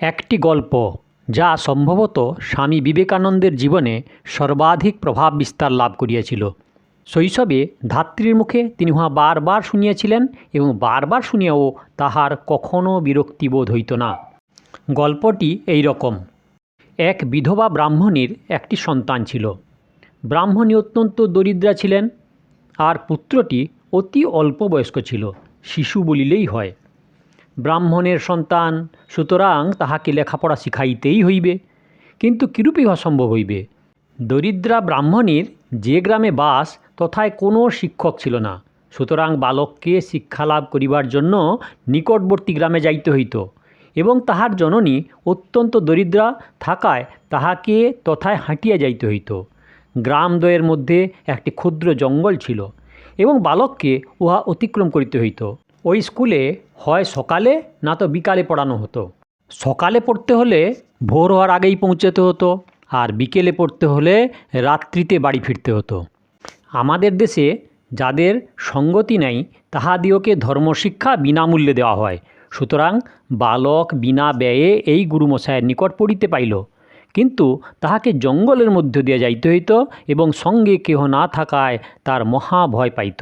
একটি গল্প যা সম্ভবত স্বামী বিবেকানন্দের জীবনে সর্বাধিক প্রভাব বিস্তার লাভ করিয়াছিল। শৈশবে ধাত্রীর মুখে তিনি উহা বারবার শুনিয়াছিলেন এবং বারবার শুনিয়াও তাহার কখনও বিরক্তিবোধ হইত না। গল্পটি এই রকম। এক বিধবা ব্রাহ্মণীর একটি সন্তান ছিল। ব্রাহ্মণী অত্যন্ত দরিদ্রা ছিলেন। আর পুত্রটি অতি অল্প বয়স্ক ছিল। শিশু বলিলেই হয়। ব্রাহ্মণের সন্তান, সুতরাং তাহাকে লেখাপড়া শিখাইতেই হইবে। কিন্তু কিরূপে ইহা সম্ভব হইবে? দরিদ্রা ব্রাহ্মণীর যে গ্রামে বাস, তথায় কোনো শিক্ষক ছিল না। সুতরাং বালককে শিক্ষালাভ করিবার জন্য নিকটবর্তী গ্রামে যাইতে হইত এবং তাহার জননী অত্যন্ত দরিদ্রা থাকায় তাহাকে তথায় হাঁটিয়া যাইতে হইত। গ্রামদ্বয়ের মধ্যে একটি ক্ষুদ্র জঙ্গল ছিল এবং বালককে উহা অতিক্রম করিতে হইত। ওই স্কুলে হয় সকালে, না তো বিকালে পড়ানো হতো। সকালে পড়তে হলে ভোর হওয়ার আগেই পৌঁছাতে হতো আর বিকেলে পড়তে হলে রাত্রিতে বাড়ি ফিরতে হতো। আমাদের দেশে যাদের সঙ্গতি নাই তাহাদিওকে ধর্মশিক্ষা বিনামূল্যে দেওয়া হয়। সুতরাং বালক বিনা ব্যয়ে এই গুরুমশায়ের নিকট পড়িতে পাইল। কিন্তু তাহাকে জঙ্গলের মধ্য দিয়ে যাইতে হইত এবং সঙ্গে কেহ না থাকায় তার মহা ভয় পাইত।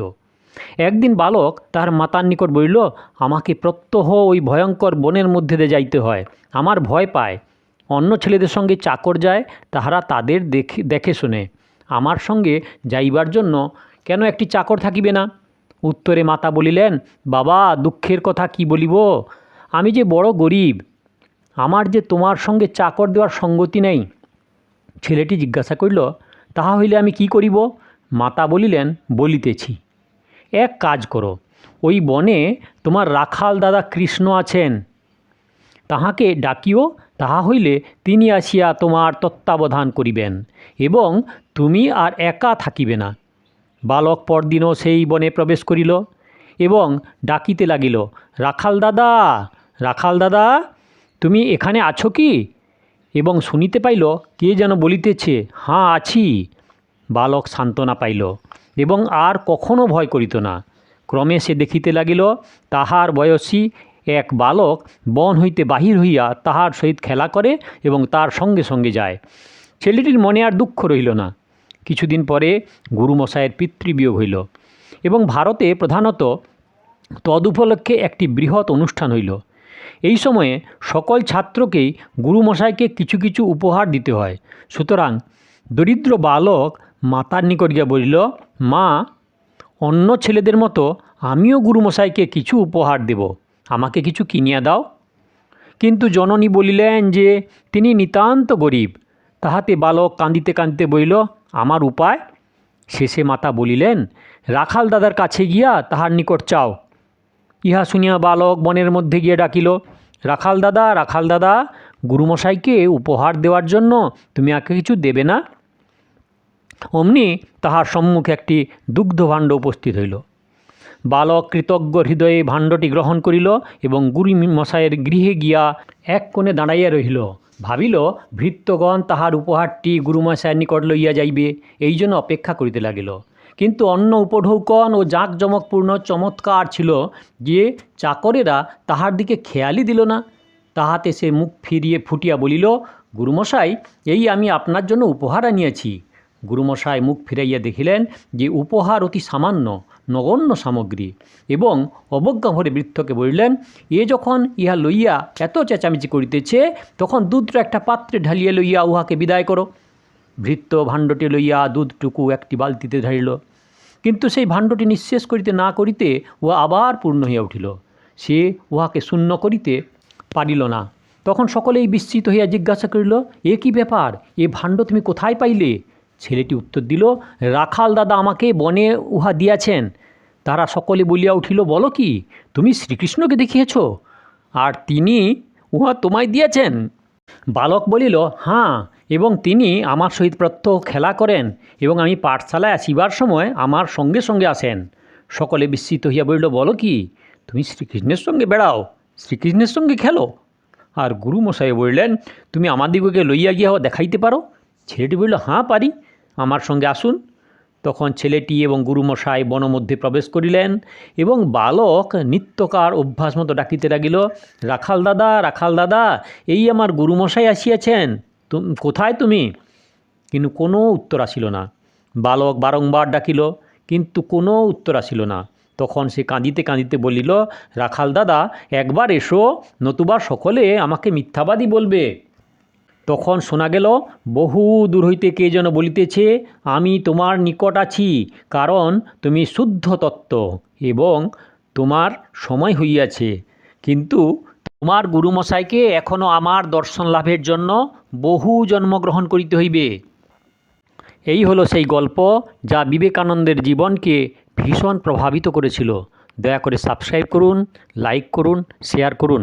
একদিন বালক তাহার মাতার নিকট বলিল, আমাকে প্রত্যহ ওই ভয়ঙ্কর বনের মধ্যে দিয়ে যাইতে হয়, আমার ভয় পায়। অন্য ছেলেদের সঙ্গে চাকর যায়, তাহারা তাদের দেখে দেখে শুনে। আমার সঙ্গে যাইবার জন্য কেন একটি চাকর থাকিবে না? উত্তরে মাতা বলিলেন, বাবা, দুঃখের কথা কি বলিব? আমি যে বড় গরিব, আমার যে তোমার সঙ্গে চাকর দেওয়ার সঙ্গতি নেই। ছেলেটি জিজ্ঞাসা করিল, তাহা হইলে আমি কি করিব? মাতা বলিলেন, বলিতেছি। এক কাজ করো। ওই বনে তোমার রাখাল দাদা কৃষ্ণ আছেন। তাহাকে ডাকিও, তাহা হইলে তিনি আসিয়া তোমার তত্ত্বাবধান করিবেন এবং তুমি আর একা থাকিবে না। বালক পরদিনও সেই বনে প্রবেশ করিল এবং ডাকিতে লাগিল, রাখাল দাদা রাখাল দাদা, তুমি এখানে আছো কি? এবং শুনিতে পাইল, কে যেন বলিতেছে, হাঁ, আছি। বালক সান্ত্বনা পাইল এবং আর কখনো ভয় করিত না। ক্রমে সে দেখিতে লাগিল, তাহার বয়সী এক বালক বন হইতে বাহির হইয়া তাহার সহিত খেলা করে এবং তার সঙ্গে সঙ্গে যায়। ছেলেটির মনে আর দুঃখ রহিল না। কিছুদিন পরে গুরুমশায়ের পিতৃবিয়োগ হইল এবং ভারতে প্রধানত তদুপলক্ষে একটি বৃহৎ অনুষ্ঠান হইল। এই সময়ে সকল ছাত্রকেই গুরুমশাইকে কিছু কিছু উপহার দিতে হয়। সুতরাং দরিদ্র বালক মাতার নিকট গিয়া বলিল, মা, অন্য ছেলেদের মতো আমিও গুরুমশাইকে কিছু উপহার দেব। আমাকে কিছু কিনিয়া দাও। কিন্তু জননী বলিলেন যে, তিনি নিতান্ত গরিব। তাহাতে বালক কাঁদিতে কাঁদিতে বলিল, আমার উপায় শেষে মাতা বলিলেন, রাখাল দাদার কাছে গিয়া তাহার নিকট চাও। ইহা শুনিয়া বালক বনের মধ্যে গিয়ে ডাকিল, রাখাল দাদা রাখাল দাদা, গুরুমশাইকে উপহার দেওয়ার জন্য তুমি আগে কিছু দেবে না? অমনি তাহার সম্মুখে একটি দুগ্ধভাণ্ড উপস্থিত হইল। বালক কৃতজ্ঞ হৃদয়ে ভাণ্ডটি গ্রহণ করিল এবং গুরু মশাইয়ের গৃহে গিয়া এক কোণে দাঁড়াইয়া রহিল। ভাবিল, ভৃত্যগণ তাহার উপহারটি গুরুমশায়ের নিকট লইয়া যাইবে, এই জন্য অপেক্ষা করিতে লাগিল। কিন্তু অন্য উপঢৌকন ও জাঁকজমকপূর্ণ চমৎকার ছিল যে চাকরেরা তাহার দিকে খেয়ালই দিল না। তাহাতে সে মুখ ফিরিয়ে ফুটিয়া বলিল গুরুমশাই এই আমি আপনার জন্য উপহার আনিয়াছি। গুরুমশাই মুখ ফিরাইয়া দেখিলেন যে উপহার অতি সামান্য, নগণ্য সামগ্রী এবং অবজ্ঞাভরে বৃদ্ধকে বলিলেন, এ যখন ইহা লইয়া এত চেঁচামেচি করিতেছে, তখন দুধটা একটা পাত্রে ঢালিয়া লইয়া উহাকে বিদায় করো। ভৃত্য ভাণ্ডটি লইয়া দুধটুকু একটি বালতিতে ঢালিল। কিন্তু সেই ভাণ্ডটি নিঃশেষ করিতে না করিতে উহা আবার পূর্ণ হইয়া উঠিল। সে উহাকে শূন্য করিতে পারিল না। তখন সকলেই বিস্মিত হইয়া জিজ্ঞাসা করিল, এ কি ব্যাপার? এ ভাণ্ড তুমি কোথায় পাইলে? ছেলেটি উত্তর দিল, রাখাল দাদা আমাকে বনে উহা দিয়াছেন। তারা সকলে বলিয়া উঠিল, বলো কি, তুমি শ্রীকৃষ্ণকে দেখিয়েছ? আর তিনি উহা তোমায় দিয়েছেন? বালক বলিল, হাঁ, এবং তিনি আমার সহিত প্রত্যহ খেলা করেন এবং আমি পাঠশালায় আসিবার সময় আমার সঙ্গে সঙ্গে আসেন। সকলে বিস্মিত হইয়া বলিল, বলো কি, তুমি শ্রীকৃষ্ণের সঙ্গে বেড়াও, শ্রীকৃষ্ণের সঙ্গে খেলো। আর গুরুমশাই বললেন, তুমি আমাদিগকে লইয়া গিয়া দেখাইতে পারো? ছেলেটি বলল, হাঁ, পারি। আমার সঙ্গে আসুন। তখন ছেলেটি এবং গুরুমশাই বনমধ্যে প্রবেশ করিলেন এবং বালক নিত্যকার অভ্যাস মতো ডাকিতে লাগিল, রাখাল দাদা রাখাল দাদা, এই আমার গুরুমশাই আসিয়াছেন। কোথায় তুমি? কিন্তু কোনো উত্তর আসিল না। বালক বারংবার ডাকিল, কিন্তু কোনো উত্তর আসিল না। তখন সে কাঁদিতে কাঁদিতে বলিল, রাখাল দাদা, একবার এসো, নতুবা সকলে আমাকে মিথ্যাবাদী বলবে। তখন শোনা গেল, বহু দূর হইতে কে যেন বলিতেছে, আমি তোমার নিকট আছি, কারণ তুমি শুদ্ধ তত্ত্ব এবং তোমার সময় হইয়াছে। কিন্তু তোমার গুরুমশাইকে এখনও আমার দর্শন লাভের জন্য বহু জন্মগ্রহণ করিতে হইবে এই হলো সেই গল্প যা বিবেকানন্দের জীবনকে ভীষণ প্রভাবিত করেছিল। দয়া করে সাবস্ক্রাইব করুন, লাইক করুন, শেয়ার করুন।